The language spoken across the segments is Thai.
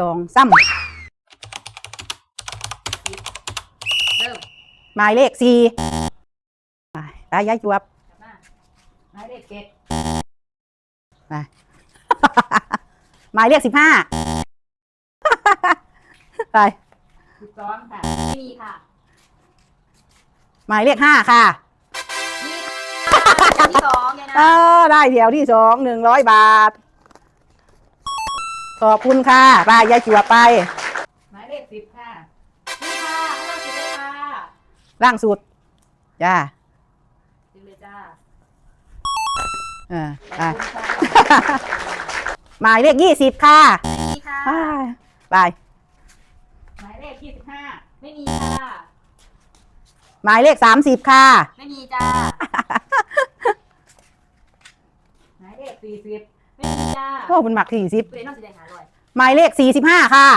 สองซ้เริ่มำหมายเลขสี่ไปไปยายจวบกลับมาหมายเลขเจ็ดหมายเลขสิบห้า ไป สิบสองค่ะ ไม่มีค่ะ หมายเลขห้าค่ะ มีค่ะที่สองไงเอนะอได้เดี๋ยวที่สองหนึ่งร้อยบาท ขอบคุณค่ะไปยายจวบไป หมายเลขสิบค่ะนี่ค่ะไม่ต้องสิบเลยค่ะร่างสุดจ้าสิบเลยจ้าเออขอบไปคุณค่ะหมายเลขยี่สิบค่ะไม่มีค่ะ ไปหมายเลขยี่สิบห้าไม่มีค่ะ หมายเลขสามสิบค่ะ ไม่มีจ้า หมายเลขสี่สิบ ไม่มีจ้าโอ้คุณหมักสี่สิบคุณเรนต้องแสดงหาด้วยหมายเลขสี่สิบห้าค่ะ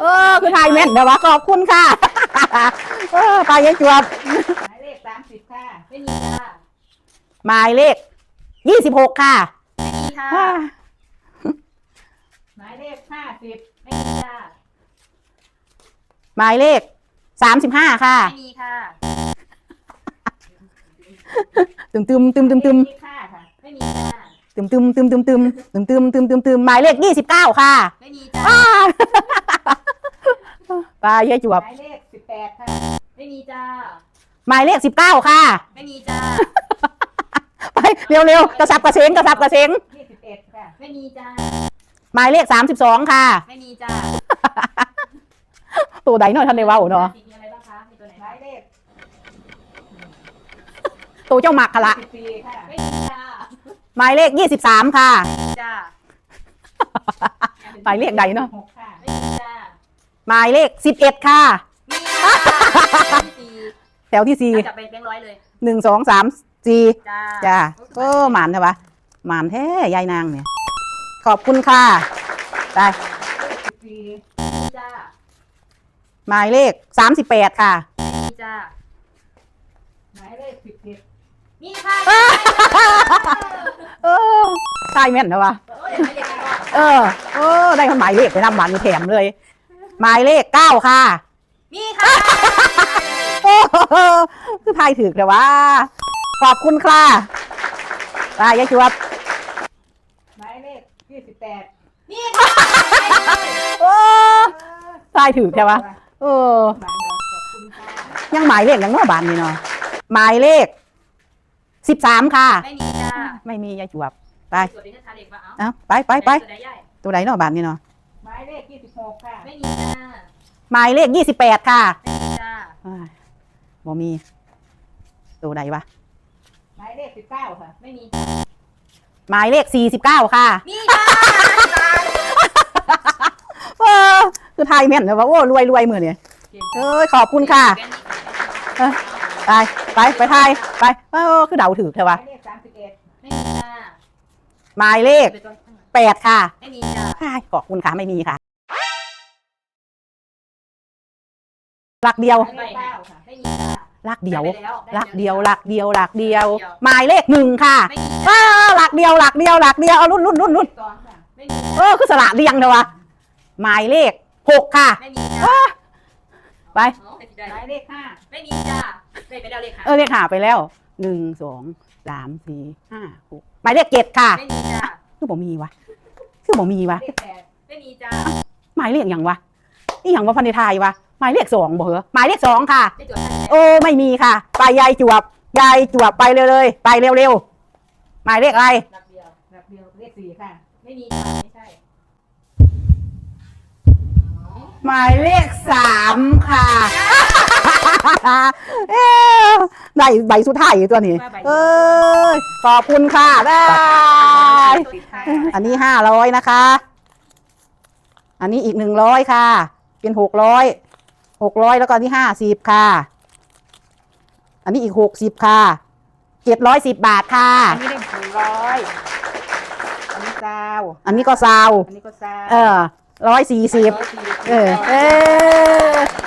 เออคือไทยแม่นเดี๋ยววะขอบคุณค่ะเออไปยายจวบหมายเลขสามสิบค่ะไม่มีจ้าหมายเลขยี่สิบหกค่ะไม่มีค่ะอ่าหมายเลขห้าสิบไม่มีจ้าหมายเลขสามสิบห้าค่ะ ไม่มีค่ะ ตึมตึมตึมตึมตึมหายเลขยี่สิบห้าค่ะ ไม่มีจ้าตึมตึมตึมตึมตึมตึมตึมตึมตึมตึมหมายเลขยี่สิบเก้าค่ะไม่มีจ้าอ่าไปยายจวบ หมายเลขสิบแปดค่ะ ไม่มีจ้า หมายเลขสิบเก้าค่ะ ไม่มีจ้าไปเร็วเร็วๆกระสับกระเฉงกระสับกระเฉงยี่สิบเอ็ดค่ะ ไม่มีจ้า หมายเลขสามสิบสองค่ะ ไม่มีจ้า ตัวใดเนาะท่านได้เว้าเนาะมีอะไรบ้างคะมีตัวไหนหมายเลข ตัวเจ้าหมักค่ะละสิบสี่ค่ะไม่มีจ้าหมายเลขยี่สิบสามค่ะไม่มีจ้าหมายเลขใดเนาะหกค่ะไม่มีจ้าหมายเลขสิบเอ็ดค่ะมีค่ะที่สี่แถวที่สี่เอาจับไปแบงค์ร้อยเลยหนึ่งสองสามสี่ จ้าจ้าเออหมานใช่ปะหมานแท้ยายนางเนี่ย ขอบคุณค่ะไปสิบสี่มีจ้าหมายเลขสามสิบแปดค่ะไม่มีจ้าหมายเลขสิบเจ็ด มีค่ะเออใช่แม่นนะวะโอ้ยหมายเลขอะไรวะเออเออได้คนหมายเลขไปนำหวานมีแถมเลย หมายเลขเก้าค่ะ มีค่ะโอ้โหคือพายถึกแต่ว่า ขอบคุณค่ะไปยายจวบหมายเลขยี่สิบแปดมีค่ะโอ้พายถึกแต่ว่าเออหมายเลขขอบคุณค่ะยังหมายเลขยังว่าบานนี่เนาะหมายเลข สิบสามค่ะ ไม่มีจ้าไม่มียายจวบ ไปตรวจดิฉันทาเด็กว่าเอาเอาไปไปไปตัวใดใหญ่ตัวไหนเนาะบานนี่เนาะหมายเลขยี่สิบหกค่ะไม่มีจ้าหมายเลขยี่สิบแปดค่ะไม่มีจ้าอ้ายบ่มี ตัวใดวะหมายเลขสิบเก้าค่ะ ไม่มีหมายเลขสี่สิบเก้าค่ะมีจ้าเออคือไทยแม่นเลยว่าโอ้รวยรวยมือเนี่ยเอ้ยขอบคุณค่ะ ไปไปไปไทยไปเออคือเดาถือเถอะหวะมายเลขสามสิบเอ็ดไม่มีจ้าหมายเลขไปตัวข้างหลังแปดค่ะไม่มีจ้าอ้ายขอบคุณค่ะไม่มีค่ะ หลักเดียวหมายเลขเก้าค่ะไม่มีจ้าหลักเดียวได้ไปแล้หลักเดียวไหลักเดียว หลักเดียวเดียว หมายเลขหนึ่งค่ะไม่มีอ้าหลักเดียว หลักเดียว หลักเดียว เอารุ่นรุ่นรุ่นรุ่นสองค่ะไม่มีเออคือสละเรียงเถอะวะหมายเลขหกค่ะ ไม่มีจ้าไปหมายเลขห้าไม่มีจ้า ได้ไปแล้วเลขห้าเออเลขหาไปแล้วหนึ่งสองสามสี่ห้าหกหมายเลขเจ็ดค่ะ ไม่มีจ้าคือบ่มีวะคือบ่มีวะเลขแปดไม่มีจ้าหมายเลขอย่างวะนี่อย่างว่าพันธุ์ไทยวะหมายเลขสองบ่เหรอหมายเลขสองค่ะ ได้จดทันโอ้ไม่มีค่ะ ไปยายจวบยายจวบไปเลยเลยไปเร็วๆหมายเลขอะไร หลักเดียวหลักเดียวเลขสี่ค่ะ ไม่มีจ้าไม่ใช่หมายเลขสามค่ะ เอ๊ะได้ใบสุดท้ายอยู่ตัวนี้ เออขอบคุณค่ะได้ติดค่ะอันนี้ห้าร้อยนะคะ อันนี้อีกหนึ่งร้อยค่ะ เป็นหกร้อยหกร้อยแล้วก็อันนี้ห้าสิบค่ะ อันนี้อีกหกสิบค่ะเจ็ดร้อยสิบบาทค่ะ อันนี้ได้หนึ่งร้อยอันนี้ซาวอันนี้ก็ซาวอันนี้ก็ซาวเออร้อยสี่สิบร้อยสี่สิบเออเออ